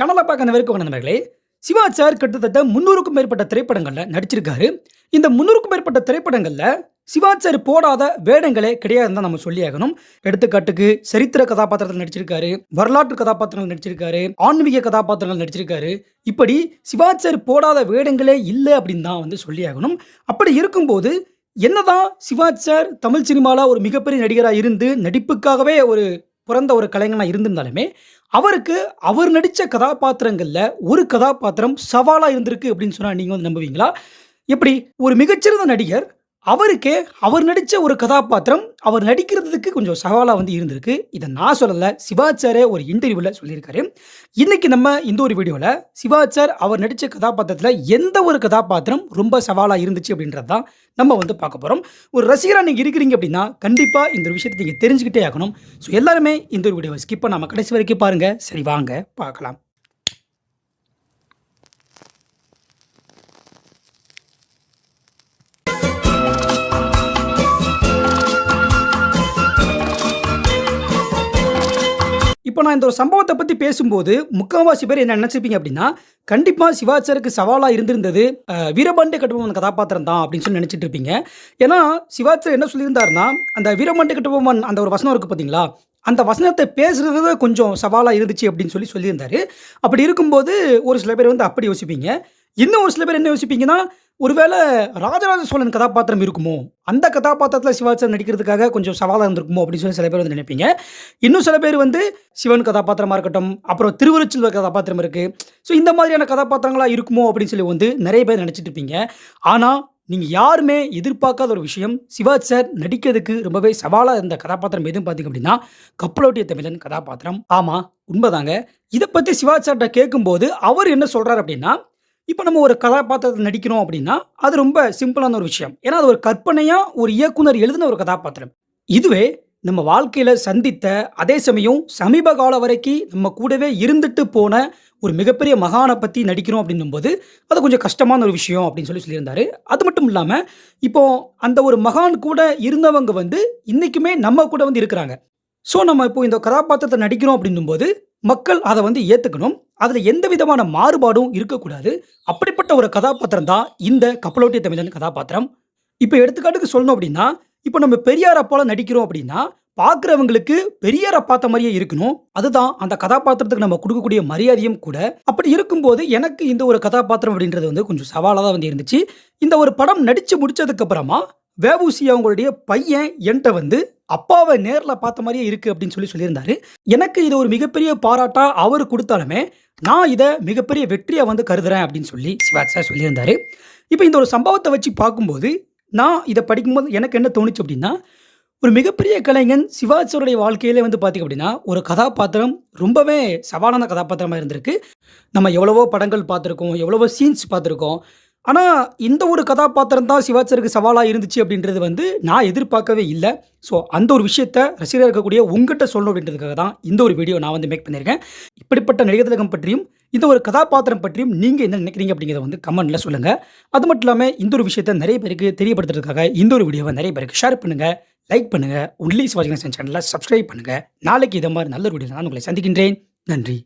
சேனலை பார்க்க அனைவருக்கும் நண்பர்களே சிவா சார் கிட்டத்தட்ட முன்னூறுக்கும் மேற்பட்ட திரைப்படங்களில் நடிச்சிருக்காரு. இந்த முந்நூறுக்கும் மேற்பட்ட திரைப்படங்களில் சிவா சார் போடாத வேடங்களே கிடையாதுன்னு தான் நம்ம சொல்லியாகணும். எடுத்துக்காட்டுக்கு சரித்திர கதாபாத்திரத்தில் நடிச்சிருக்காரு வரலாற்று கதாபாத்திரங்கள் நடிச்சிருக்காரு ஆன்மீக கதாபாத்திரங்கள் நடிச்சிருக்காரு. இப்படி சிவா சார் போடாத வேடங்களே இல்லை அப்படின்னு தான் வந்து சொல்லியாகணும். அப்படி இருக்கும்போது என்னதான் சிவாச்சார் சார் தமிழ் சினிமாவில் ஒரு மிகப்பெரிய நடிகராக இருந்து நடிப்புக்காகவே ஒரு பிறந்த ஒரு கலைஞனாக இருந்திருந்தாலுமே அவருக்கு அவர் நடித்த கதாபாத்திரங்களில் ஒரு கதாபாத்திரம் சவாலாக இருந்திருக்கு அப்படின்னு சொன்னால் நீங்கள் வந்து நம்புவீங்களா? எப்படி? ஒரு மிகச்சிறந்த நடிகர் அவருக்கே அவர் நடித்த ஒரு கதாபாத்திரம் அவர் நடிக்கிறதுக்கு கொஞ்சம் சவாலாக வந்து இருந்திருக்கு. இதை நான் சொல்லலை சிவாச்சாரே ஒரு இன்டர்வியூவில் சொல்லியிருக்காரு. இன்றைக்கி நம்ம இந்த ஒரு வீடியோவில் சிவாச்சார் அவர் நடித்த கதாபாத்திரத்தில் எந்த ஒரு கதாபாத்திரம் ரொம்ப சவாலாக இருந்துச்சு அப்படின்றது தான் நம்ம வந்து பார்க்க போகிறோம் ஒரு ரசிகராக நீங்கள் இருக்கிறீங்க அப்படின்னா கண்டிப்பாக இந்த ஒரு விஷயத்தை நீங்கள் தெரிஞ்சுக்கிட்டே ஆகணும். ஸோ எல்லாருமே இந்த ஒரு வீடியோவை ஸ்கிப் பண்ணாமல் கடைசி வரைக்கும் பாருங்கள் சரி வாங்க பார்க்கலாம். இப்போ நான் இந்த ஒரு சம்பவத்தை பற்றி பேசும்போது முக்கால்வாசி பேர் என்ன நினச்சிருப்பீங்க அப்படின்னா கண்டிப்பாக சிவாச்சாருக்கு சவாலாக இருந்திருந்தது வீரபாண்டிய கட்டபொம்மன் கதாபாத்திரம் தான் அப்படின்னு சொல்லி நினச்சிட்டு இருப்பீங்க. ஏன்னா சிவாச்சர் என்ன சொல்லியிருந்தாருன்னா அந்த வீரபாண்டிய கட்டுபவன் அந்த ஒரு வசனம் இருக்குது பார்த்தீங்களா அந்த வசனத்தை பேசுறது கொஞ்சம் சவாலாக இருந்துச்சு அப்படின்னு சொல்லி சொல்லியிருந்தாரு. அப்படி இருக்கும்போது ஒரு சில பேர் வந்து அப்படி யோசிப்பீங்க. இன்னும் ஒரு சில பேர் என்ன யோசிப்பீங்கன்னா ஒருவேளை ராஜராஜ சோழன் கதாபாத்திரம் இருக்குமோ? அந்த கதாபாத்திரத்தில் சிவாச்சார் நடிக்கிறதுக்காக கொஞ்சம் சவாலாக இருந்திருக்குமோ அப்படின்னு சொல்லி சில பேர் வந்து நினைப்பீங்க. இன்னும் சில பேர் வந்து சிவன் கதாபாத்திரமாக இருக்கட்டும் அப்புறம் திருவருச்செல்வர் கதாபாத்திரம் இருக்குது ஸோ இந்த மாதிரியான கதாபாத்திரங்களாக இருக்குமோ அப்படின்னு சொல்லி வந்து நிறைய பேர் நினச்சிட்டு இருப்பீங்க. ஆனால் நீங்கள் யாருமே எதிர்பார்க்காத ஒரு விஷயம் சிவாஜ் சார் நடிக்கிறதுக்கு ரொம்பவே சவாலாக இருந்த கதாபாத்திரம் எதுவும் பார்த்தீங்க அப்படின்னா கப்பலோட்டிய தமிழன் கதாபாத்திரம். ஆமாம் உண்மைதாங்க. இதை பற்றி சிவாஜ் சார்கிட்ட கேட்கும்போது அவர் என்ன சொல்கிறார் அப்படின்னா இப்போ நம்ம ஒரு கதாபாத்திரத்தை நடிக்கிறோம் அப்படின்னா அது ரொம்ப சிம்பிளான ஒரு விஷயம். ஏன்னா அது ஒரு கற்பனையாக ஒரு இயக்குனர் எழுதின ஒரு கதாபாத்திரம். இதுவே நம்ம வாழ்க்கையில் சந்தித்த அதே சமயம் சமீப காலம் வரைக்கும் நம்ம கூடவே இருந்துட்டு போன ஒரு மிகப்பெரிய மகானை பற்றி நடிக்கிறோம் அப்படின்னும்போது அது கொஞ்சம் கஷ்டமான ஒரு விஷயம் அப்படின்னு சொல்லி சொல்லியிருந்தாரு. அது மட்டும் இல்லாமல் இப்போ அந்த ஒரு மகான் கூட இருந்தவங்க வந்து இன்றைக்குமே நம்ம கூட வந்து இருக்கிறாங்க. ஸோ நம்ம இப்போ இந்த கதாபாத்திரத்தை நடிக்கிறோம் அப்படின்னும்போது மக்கள் அதை வந்து ஏற்றுக்கணும் அதில் எந்த விதமான மாறுபாடும் இருக்கக்கூடாது. அப்படிப்பட்ட ஒரு கதாபாத்திரம் தான் இந்த கப்பலோட்டிய தமிழன் கதாபாத்திரம். இப்போ எடுத்துக்காட்டுக்கு சொல்லணும் அப்படின்னா இப்போ நம்ம பெரியார் அப்பால நடிக்கிறோம் அப்படின்னா பார்க்குறவங்களுக்கு பெரியாரை பார்த்த மாதிரியே இருக்கணும். அதுதான் அந்த கதாபாத்திரத்துக்கு நம்ம கொடுக்கக்கூடிய மரியாதையும் கூட. அப்படி இருக்கும்போது எனக்கு இந்த ஒரு கதாபாத்திரம் அப்படின்றது வந்து கொஞ்சம் சவாலாக தான் வந்து இருந்துச்சு. இந்த ஒரு படம் நடித்து முடித்ததுக்கப்புறமா வேவூசி அவங்களுடைய பையன் என்கிட்ட வந்து அப்பாவை நேரில் பார்த்த மாதிரியே இருக்கு அப்படின்னு சொல்லி சொல்லியிருந்தாரு. எனக்கு இது ஒரு மிகப்பெரிய பாராட்டாக அவர் கொடுத்தாலுமே நான் இதை மிகப்பெரிய வெற்றியை வந்து கருதுறேன் அப்படின்னு சொல்லி சிவாஜ் சார் சொல்லியிருந்தாரு. இப்போ இந்த ஒரு சம்பவத்தை வச்சு பார்க்கும்போது நான் இதை படிக்கும்போது எனக்கு என்ன தோணுச்சு அப்படின்னா ஒரு மிகப்பெரிய கலைஞன் சிவாஜியோடைய வாழ்க்கையிலே வந்து பார்த்திங்க அப்படின்னா ஒரு கதாபாத்திரம் ரொம்பவே சவாலான கதாபாத்திரமாக இருந்திருக்கு. நம்ம எவ்வளவோ படங்கள் பார்த்துருக்கோம் எவ்வளவோ சீன்ஸ் பார்த்துருக்கோம். ஆனால் இந்த ஒரு கதாபாத்திரம் தான் சிவாச்சருக்கு சவாலாக இருந்துச்சு அப்படின்றது வந்து நான் எதிர்பார்க்கவே இல்லை. ஸோ அந்த ஒரு விஷயத்த ரசிகராக இருக்கக்கூடிய உங்ககிட்ட சொல்லணும் அப்படின்றதுக்காக தான் இந்த ஒரு வீடியோ நான் வந்து மேக் பண்ணியிருக்கேன். இப்படிப்பட்ட நடிகர் திலகம் பற்றியும் இந்த ஒரு கதாபாத்திரம் பற்றியும் நீங்கள் என்ன நினைக்கிறீங்க அப்படிங்கிறத வந்து கமெண்ட்டில் சொல்லுங்கள் அது மட்டும் இல்லாமல் இந்த ஒரு விஷயத்தை நிறைய பேருக்கு தெரியப்படுத்துறதுக்காக இந்த ஒரு வீடியோவை நிறைய பேருக்கு ஷேர் பண்ணுங்கள் லைக் பண்ணுங்கள் ஒன்லி சிவாஜி சேனலில் சப்ஸ்கிரைப் பண்ணுங்கள் நாளைக்கு இதை மாதிரி நல்ல ஒரு வீடியோ நான் உங்களை சந்திக்கின்றேன். நன்றி.